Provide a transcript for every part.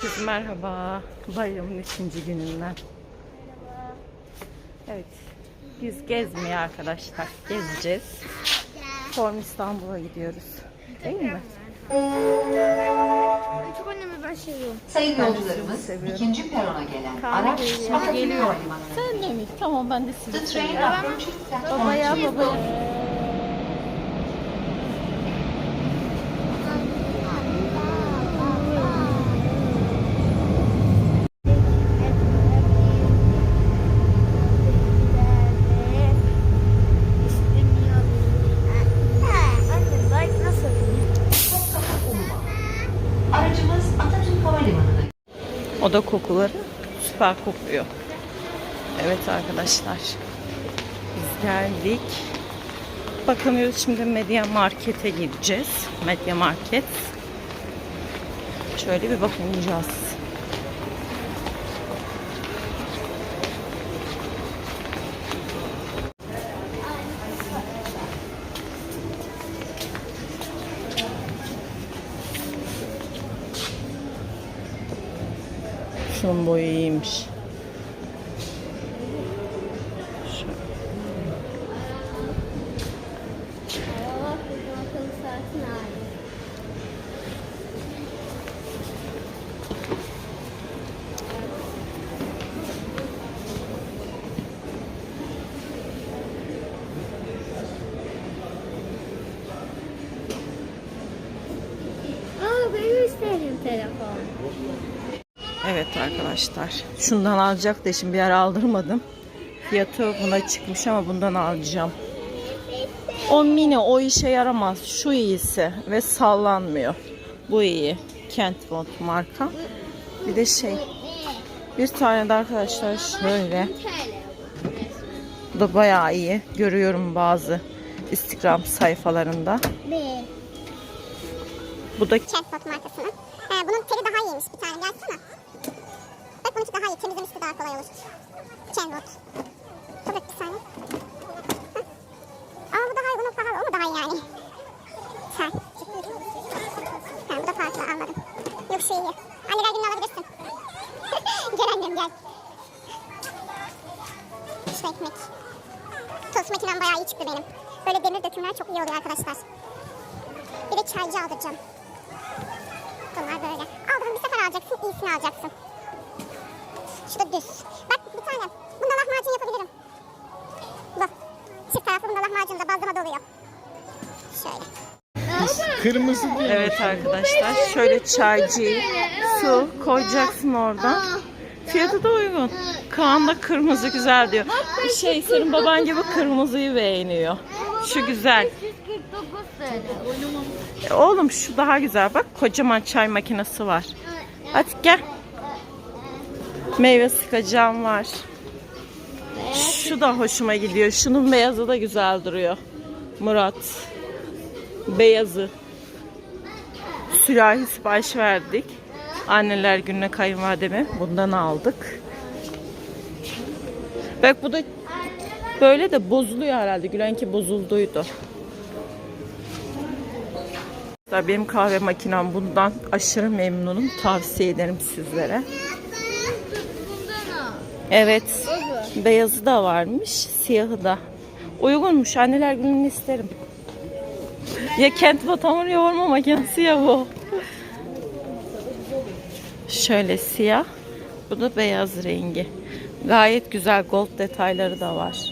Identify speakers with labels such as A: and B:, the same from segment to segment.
A: Herkese merhaba. Bayramın ikinci gününden. Evet. Biz gezmeye arkadaşlar. Gezeceğiz. Form İstanbul'a gidiyoruz. Değil mi?
B: Çok önemli ben seviyorum.
C: Sayın yolcularımız, ikinci perona gelen araç
A: geliyor.
C: Atatürk
A: Geliyor.
C: Havalimanı'na
A: Sen de mi? Tamam ben de
C: The
A: sizi
C: train
A: seviyorum.
C: platform
A: Baba ya baba Oda kokuları süper kokuyor. Evet arkadaşlar. Biz geldik. Bakınıyoruz şimdi Medya Market'e gideceğiz. Medya Market. Şöyle bir bakınacağız. Şunun boyu iyiymiş.
B: Telefon.
A: Evet arkadaşlar. Şundan alacak da şimdi bir yer aldırmadım. Fiyatı buna çıkmış ama bundan alacağım. O mini o işe yaramaz. Şu iyisi ve sallanmıyor. Bu iyi. Kentbond marka. Bir de şey. Bir tane de arkadaşlar şöyle. Bu da bayağı iyi. Görüyorum bazı Instagram sayfalarında. Bu da
D: Chatbot markasının. Ee, bunun teli daha iyiymiş bir tane gelsene. Bununki daha iyi. Temizlemesi daha kolay olur. Chatbot. Dur bir saniye. Ama bu daha iyi. Bunun pahalı. O mu daha iyi yani? Sen. Ha, bu da farklı anladım. Yok şey iyi. Anne ver gününü alabilirsin. gel annem gel. Şu ekmek. Tost makinem bayağı iyi çıktı benim. Böyle demir dökümler çok iyi oluyor arkadaşlar. Bir de çaycı aldıracağım. Bunlar böyle. Aldığın bir sefer alacaksın, iyisini alacaksın. Şu da düz. Bak bir tane. Bunda lahmacun yapabilirim. Bu. Çift taraflı bunda lahmacun da bazlama doluyor. Şöyle.
E: Kırmızı değil.
A: Evet arkadaşlar şöyle çaycı su koyacaksın oradan. Fiyatı da uygun. Kaan da kırmızı güzel diyor. Bir şey senin baban gibi kırmızıyı beğeniyor. Şu güzel.
B: 149 TL.
A: E, Oğlum şu daha güzel bak kocaman çay makinesi var. Hadi gel. Meyve sıkacağım var. Şu da hoşuma gidiyor. Şunun beyazı da güzel duruyor. Murat. Beyazı. Sürahi sipariş verdik. Anneler gününe kayınvalideme bundan aldık. Bak bu da böyle de bozuluyor herhalde. Gülenki bozulduydu. Arkadaşlar, Benim kahve makinem bundan aşırı memnunum. Tavsiye ederim sizlere. Evet. Beyazı da varmış, siyahı da. Uygunmuş. Anneler gününü isterim. Ya kent hamur yoğurma makinesi ya bu. Şöyle siyah. Bu da beyaz rengi. Gayet güzel gold detayları da var.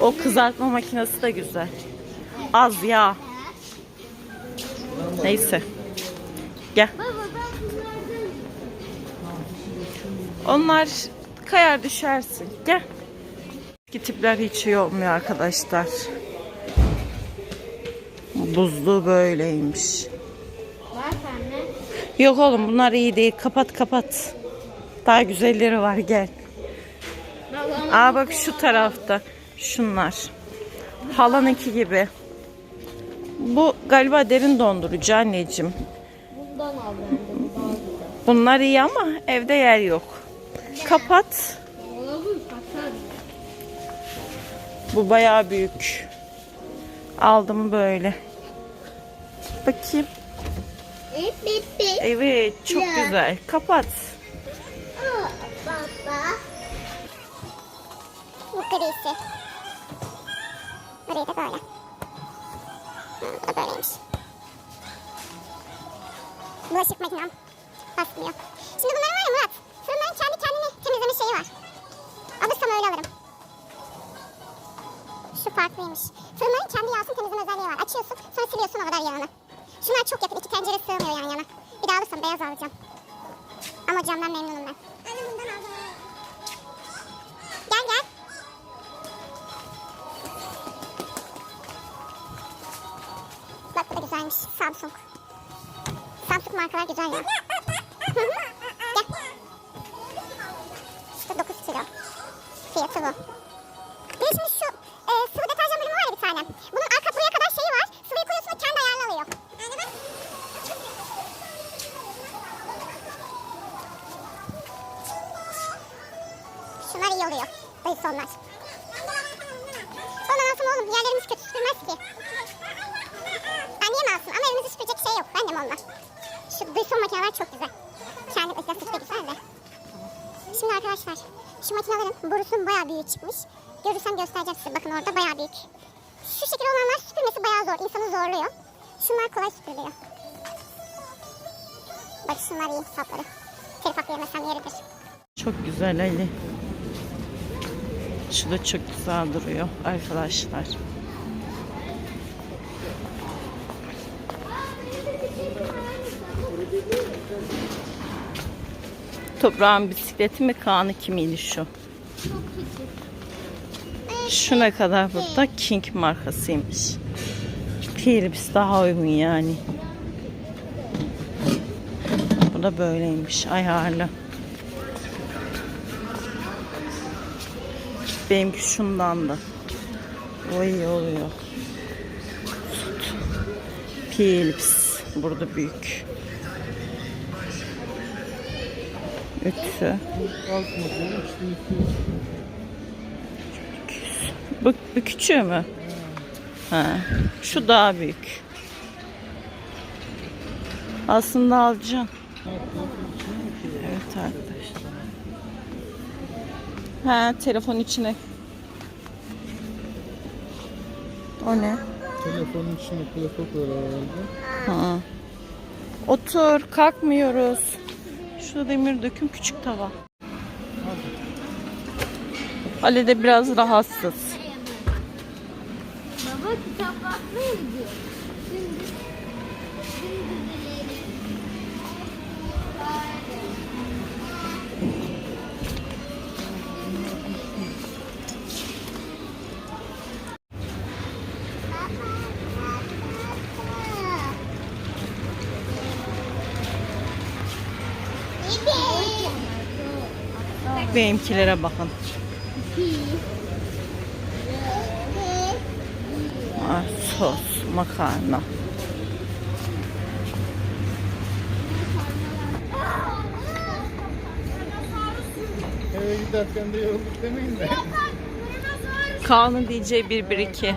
A: O kızartma makinesi de güzel. Az yağ. Neyse. Gel. Onlar kayar düşersin. Gel. Eski tipler hiç iyi olmuyor arkadaşlar. Buzlu böyleymiş.
B: Var anne.
A: Yok oğlum bunlar iyi değil. Kapat kapat. Daha güzelleri var gel. Aa bak şu tarafta. Şunlar. Halanınki gibi. Bu galiba derin dondurucu anneciğim.
B: Bundan al.
A: Bunlar iyi ama evde yer yok. Kapat. Bu bayağı büyük. Aldım böyle. Bakayım. Evet çok güzel. Kapat.
B: Baba.
D: Bu grisi. Burayı da böyle. Bu da böyleymiş. Bulaşık makinem. Basmıyor. Şimdi bunların var ya Murat. Fırınların kendi temizleme şeyi var. Alırsam öyle alırım. Şu farklıymış. Fırınların kendi yağsını temizleme özelliği var. Açıyorsun sonra siliyorsun o kadar yağını. Şunlar çok yakın. iki tencere sığmıyor yan yana. Bir daha alırsam beyaz alacağım. Ama camdan memnunum ben. Anne bundan alacağım. Gel gel. Bak bu da güzelmiş. Samsung. Samsung markalar güzel ya. 9 kilo. Fiyatı bu. Bir de şu e, sıvı deterjan bölümü var ya bir tane. Bunun arka buraya kadar şeyi var. Sıvıyı koyuyorsun kendi ayarını alıyor. Bak. Şunlar iyi oluyor. Dayısonlar. Ondan alsın oğlum. Yerlerimiz kötü süpürmez ki. Annem alsın ama evimizi süpürecek şey yok. Annem onlar. Şu duyson makineler çok güzel. Şimdi arkadaşlar şu makinelerin borusunun bayağı büyüğü çıkmış. Görürsem göstereceğim size. Bakın orada bayağı büyük. Şu şekil olanlar süpürmesi bayağı zor. İnsanı zorluyor. Şunlar kolay süpürülüyor. Bak şunlar iyi sapları. Telif hakkı yemesem yeridir.
A: Çok güzel Ali. Şu da çok güzel duruyor arkadaşlar. Toprağın bisikleti mi Kaan'ı kimiydi şu? Şu ne kadar burada? King markasıymış. Philips daha uygun yani. Bu da böyleymiş ayarlı. Benimki şundan da. O iyi oluyor. Philips. Burada büyük. Ütü. Bu, bu küçüğü mü? Ha. Şu daha büyük. Aslında alacağım. Evet arkadaşlar. Ha telefon içine. O ne?
E: Telefonun içine kulaklık var herhalde.
A: Ha. Otur, kalkmıyoruz. Şu demir döküm küçük tava. Ali de biraz rahatsız.
B: Baba kitap bakmaya gidiyor.
A: Benimkilere bakın. Sos, makarna.
E: Eve giderken de yorulduk demeyin de.
A: Kaan'ın diyeceği 1 1 2.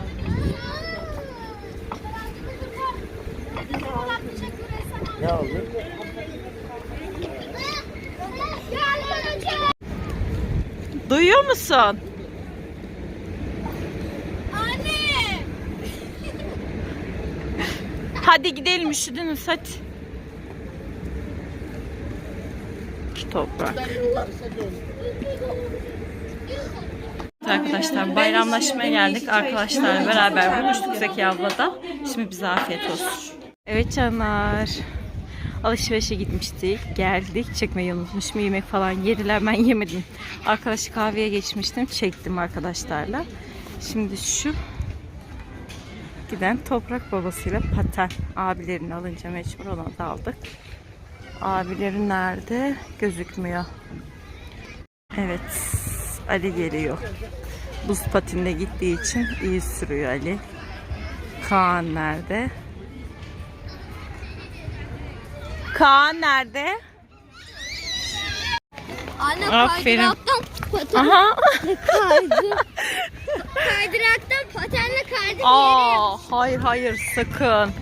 E: Ne oldu?
A: Duyuyor musun?
B: Anne!
A: Hadi gidelim üşüdünüz hadi. Toprak. Arkadaşlar bayramlaşmaya geldik. Arkadaşlarla beraber buluştuk Zeki ablada. Şimdi bize afiyet olsun. Evet canlar. Alışverişe gitmiştik. Geldik. Çekmeyi unutmuşum. Yemek falan yediler. Ben yemedim. Arkadaş kahveye geçmiştim. Çektim arkadaşlarla. Şimdi şu giden toprak babasıyla paten abilerini alınca mecbur ona da aldık. Abileri nerede? Gözükmüyor. Evet. Ali geliyor. Buz patinde gittiği için iyi sürüyor Ali. Kaan nerede? Kaan nerede?
B: Anne
A: Aferin.
B: kaydıraktan paten
A: Aha.
B: kaydı. kaydıraktan patenle kaydım yere
A: Aa, hayır hayır sakın.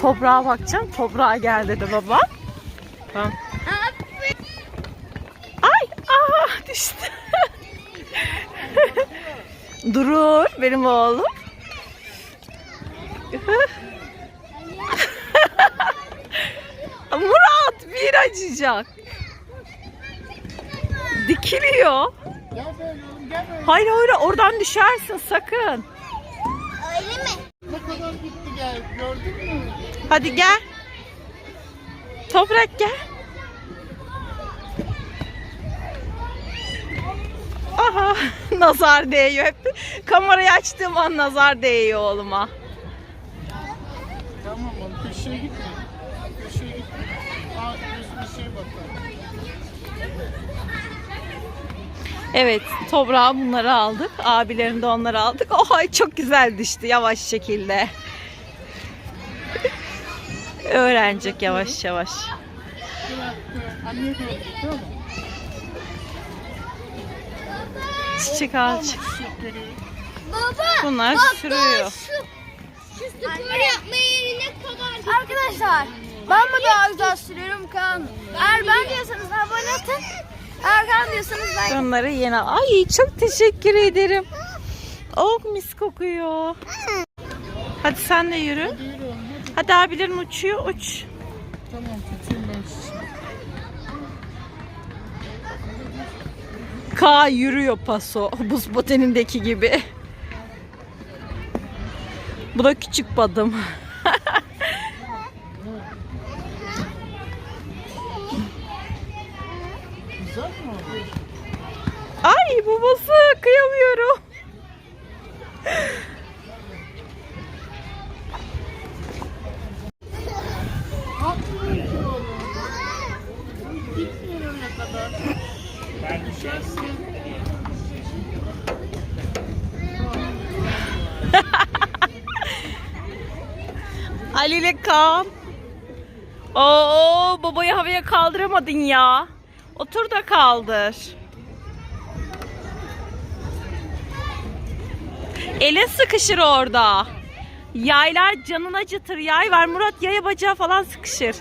A: Toprağa bakacağım. Toprağa gel dedi baba. Tamam. Ay! Aa düştü. Durur benim oğlum. Murat bir acıyacak. Dikiliyor.
E: Gel böyle oğlum gel böyle.
A: Hayır hayır oradan düşersin sakın.
B: Öyle mi?
E: Ne kadar gitti gel gördün mü?
A: Hadi gel. Toprak gel. Aha nazar değiyor hep. Kamerayı açtığım an nazar değiyor oğluma.
E: Tamam oğlum köşeye gitme. Köşeye gitme. Aa gözüme şey bakar.
A: Evet toprağa bunları aldık. Abilerin de onları aldık. Oha çok güzel düştü yavaş şekilde. Öğrenecek yavaş yavaş. Çiçek ağacı.
B: Baba.
A: Bunlar
B: bak,
A: sürüyor.
B: Şu, şu spor yapma yerine kadar. Arkadaşlar ben mi daha güzel sürüyorum kan? Eğer ben diyorsanız abone olun. Eğer kan diyorsanız like.
A: Onları yine... Ay çok teşekkür ederim. Oh mis kokuyor. Hadi sen de yürü.
E: Yürü hadi.
A: Hadi abilerin uçuyor uç.
E: Tamam tutayım ben sizi.
A: K yürüyor paso. Buz patenindeki gibi. Bu da küçük badım. Ay babası kıyamıyorum. Ali ile Kaan. Oo babayı havaya kaldıramadın ya. Otur da kaldır. Elin sıkışır orada. Yaylar canın acıtır. Yay var Murat yaya bacağı falan sıkışır.